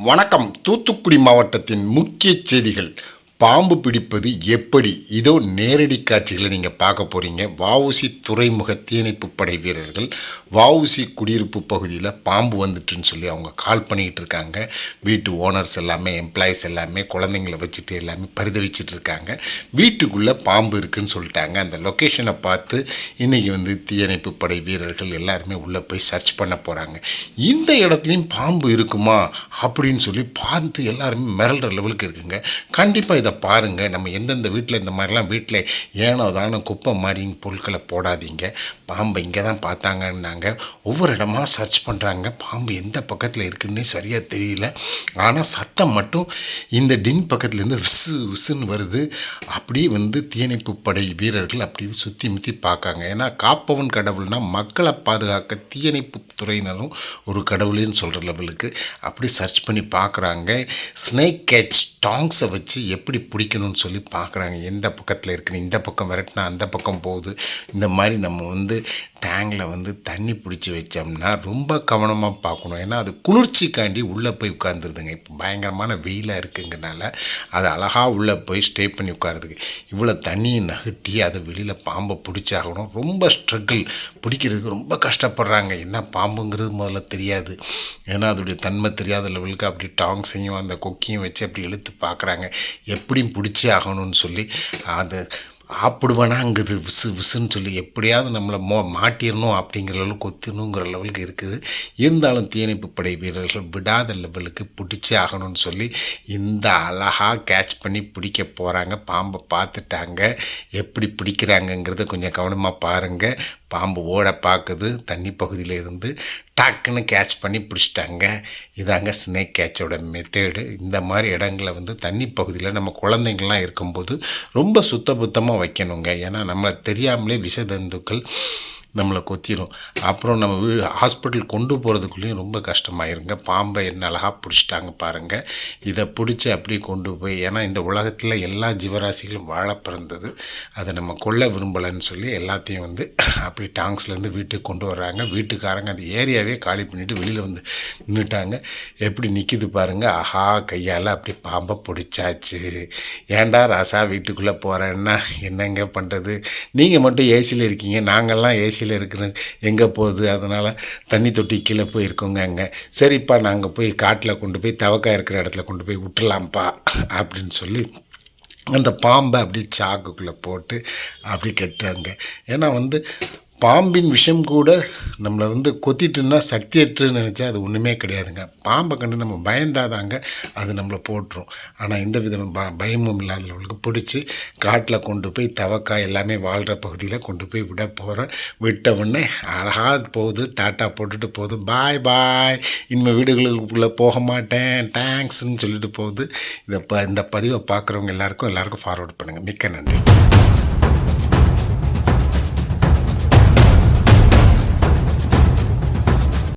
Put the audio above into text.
வணக்கம். தூத்துக்குடி மாவட்டத்தின் முக்கிய செய்திகள். பாம்பு பிடிப்பது எப்படி? இதோ நேரடி காட்சிகளை நீங்கள் பார்க்க போகிறீங்க வவுசி துறைமுக தீயணைப்பு படை வீரர்கள் வவுசி குடியிருப்பு பகுதியில் பாம்பு வந்துட்டுன்னு சொல்லி அவங்க கால் பண்ணிக்கிட்டு இருக்காங்க. வீட்டு ஓனர்ஸ் எல்லாமே எம்ப்ளாயிஸ் எல்லாமே குழந்தைங்கள வச்சுட்டு எல்லாமே பரிதவிச்சிட்டு இருக்காங்க. வீட்டுக்குள்ளே பாம்பு இருக்குன்னு சொல்லிட்டாங்க. அந்த லொக்கேஷனை பார்த்து இன்றைக்கி வந்து தீயணைப்பு படை வீரர்கள் எல்லாருமே உள்ளே போய் சர்ச் பண்ண போகிறாங்க இந்த இடத்துலையும் பாம்பு இருக்குமா? அப்படின்னு சொல்லி பார்த்து எல்லாருமே மிரள்ற லெவலுக்கு இருக்குங்க. கண்டிப்பாக இதை பாருங்கள் நம்ம எந்தெந்த வீட்டில் இந்த மாதிரிலாம் வீட்டில் ஏனோ தானோ குப்பை மாதிரி பொருட்களை போடாதீங்க. பாம்பை இங்கே தான் பார்த்தாங்கன்னாங்க. ஒவ்வொரு இடமா சர்ச் பண்ணுறாங்க பாம்பு எந்த பக்கத்தில் இருக்குன்னே சரியாக தெரியல. ஆனால் சத்தம் மட்டும் இந்த டின் பக்கத்துலேருந்து விசு விசுன்னு வருது. அப்படியே வந்து தீயணைப்பு படை வீரர்கள் அப்படியே சுற்றி முற்றி பார்க்காங்க. ஏன்னா காப்பவன் கடவுள்னால் மக்களை பாதுகாக்க தீயணைப்பு துறையினரும் ஒரு கடவுளேன்னு சொல்கிற லெவலுக்கு அப்படி சர்ச் பண்ணி பார்க்குறாங்க. ஸ்னேக் கேட்ச் டாங்ஸை வச்சு எப்படி பிடிக்கணும்னு சொல்லி பார்க்குறாங்க. எந்த பக்கத்தில் இருக்குன்னு இந்த பக்கம் விரட்டினா அந்த பக்கம் போகுது. இந்த மாதிரி நம்ம வந்து டேங்கில் வந்து தண்ணி பிடிச்சி வச்சோம்னா ரொம்ப கவனமாக பார்க்கணும். ஏன்னா அது குளிர்ச்சிக்காண்டி உள்ளே போய் உட்காந்துருதுங்க இப்போ பயங்கரமான வெயிலாக இருக்குங்கிறனால அது அழகாக உள்ளே போய் ஸ்டே பண்ணி உட்காருதுக்கு இவ்வளோ தண்ணியை நகட்டி அதை வெளியில் பாம்பை பிடிச்சாகணும். ரொம்ப ஸ்ட்ரகிள் பிடிக்கிறதுக்கு ரொம்ப கஷ்டப்படுறாங்க. என்ன பாம்புங்கிறது முதல்ல தெரியாது. ஏன்னா அதோடைய தன்மை தெரியாத லெவலுக்கு அப்படி டாங்ஸையும் அந்த கொக்கியும் வச்சு அப்படி இழுத்து பார்க்குறாங்க எப்படியும் பிடிச்சி ஆகணும்னு சொல்லி அது ஆப்பிடுவேனாங்குது விசு விசுன்னு சொல்லி எப்படியாவது நம்மளை மோ மாட்டிடணும் அப்படிங்கிற லெவலுக்கு கொத்திடணுங்கிற லெவலுக்கு இருக்குது. இருந்தாலும் தீயணைப்பு படை வீரர்கள் விடாத லெவலுக்கு பிடிச்சே ஆகணும்னு சொல்லி இந்த அழகாக கேட்ச் பண்ணி பிடிக்க போகிறாங்க பாம்பை பார்த்துட்டாங்க. எப்படி பிடிக்கிறாங்கங்கிறத கொஞ்சம் கவனமாக பாருங்கள் பாம்பு ஓட பார்க்குது தண்ணி பகுதியில் இருந்து டக்குன்னு கேட்ச் பண்ணி பிடிச்சிட்டாங்க. இதாங்க ஸ்னேக் கேட்சோட மெத்தேடு இந்த மாதிரி இடங்களை வந்து தண்ணி பகுதியில் நம்ம குழந்தைங்கள்லாம் இருக்கும்போது ரொம்ப சுத்தபுத்தமாக வைக்கணுங்க. ஏன்னா நம்மளை தெரியாமலே விஷதந்துக்கள் நம்மளை கொத்திடும் அப்புறம் நம்ம வீ ஹாஸ்பிட்டல் கொண்டு போகிறதுக்குள்ளேயும் ரொம்ப கஷ்டமாயிருங்க. பாம்பை என்ன அழகாக பிடிச்சிட்டாங்க பாருங்கள் இதை பிடிச்சி அப்படியே கொண்டு போய் ஏன்னா இந்த உலகத்தில் எல்லா ஜீவராசிகளும் வாழ பிறந்தது. அதை நம்ம கொல்ல விரும்பலைன்னு சொல்லி எல்லாத்தையும் வந்து அப்படி டாங்ஸ்லேருந்து வீட்டுக்கு கொண்டு வர்றாங்க. வீட்டுக்காரங்க அந்த ஏரியாவே காலி பண்ணிவிட்டு வெளியில் வந்து நின்றுட்டாங்க எப்படி நிற்கிது பாருங்கள் ஆஹா கையால் அப்படி பாம்பை பிடிச்சாச்சு. ஏன்டா ராசா வீட்டுக்குள்ளே போகிறேன்னா என்னங்க பண்ணுறது நீங்கள் மட்டும் ஏசியில் இருக்கீங்க. நாங்கள்லாம் கடைசியில் இருக்கிறது எங்கே போகுது? அதனால் தண்ணி தொட்டி கீழே போயிருக்கோங்க அங்கே. சரிப்பா நாங்கள் போய் காட்டில் கொண்டு போய் தவக்காய் இருக்கிற இடத்துல கொண்டு போய் விட்டுலாம்ப்பா அப்படின்னு சொல்லி அந்த பாம்பை அப்படி சாக்குக்குள்ளே போட்டு அப்படி கட்டுறாங்க. ஏன்னா வந்து பாம்பின் விஷம் கூட நம்மளை வந்து கொத்திட்டுன்னா சக்தியற்றுன்னு நினச்சா அது ஒன்றுமே கிடையாதுங்க. பாம்பை கண்டு நம்ம பயந்தாதாங்க அது நம்மளை போட்டுரும் ஆனால் எந்த விதமும் ப பயமும் இல்லாதவங்களுக்கு பிடிச்சி காட்டில் கொண்டு போய் தவக்காய் எல்லாமே வாழ்கிற பகுதியில் கொண்டு போய் விட போகிறேன் விட்ட உடனே அழகாக போகுது. டாட்டா போட்டுட்டு போகுது. பாய் பாய். இனிமேல் வீடுகளுக்குள்ளே போக மாட்டேன். தேங்க்ஸ்ன்னு சொல்லிட்டு போகுது. இதை ப இந்த பதிவை பார்க்குறவங்க எல்லாருக்கும் எல்லாருக்கும் ஃபார்வர்ட் பண்ணுங்கள் மிக்க நன்றி.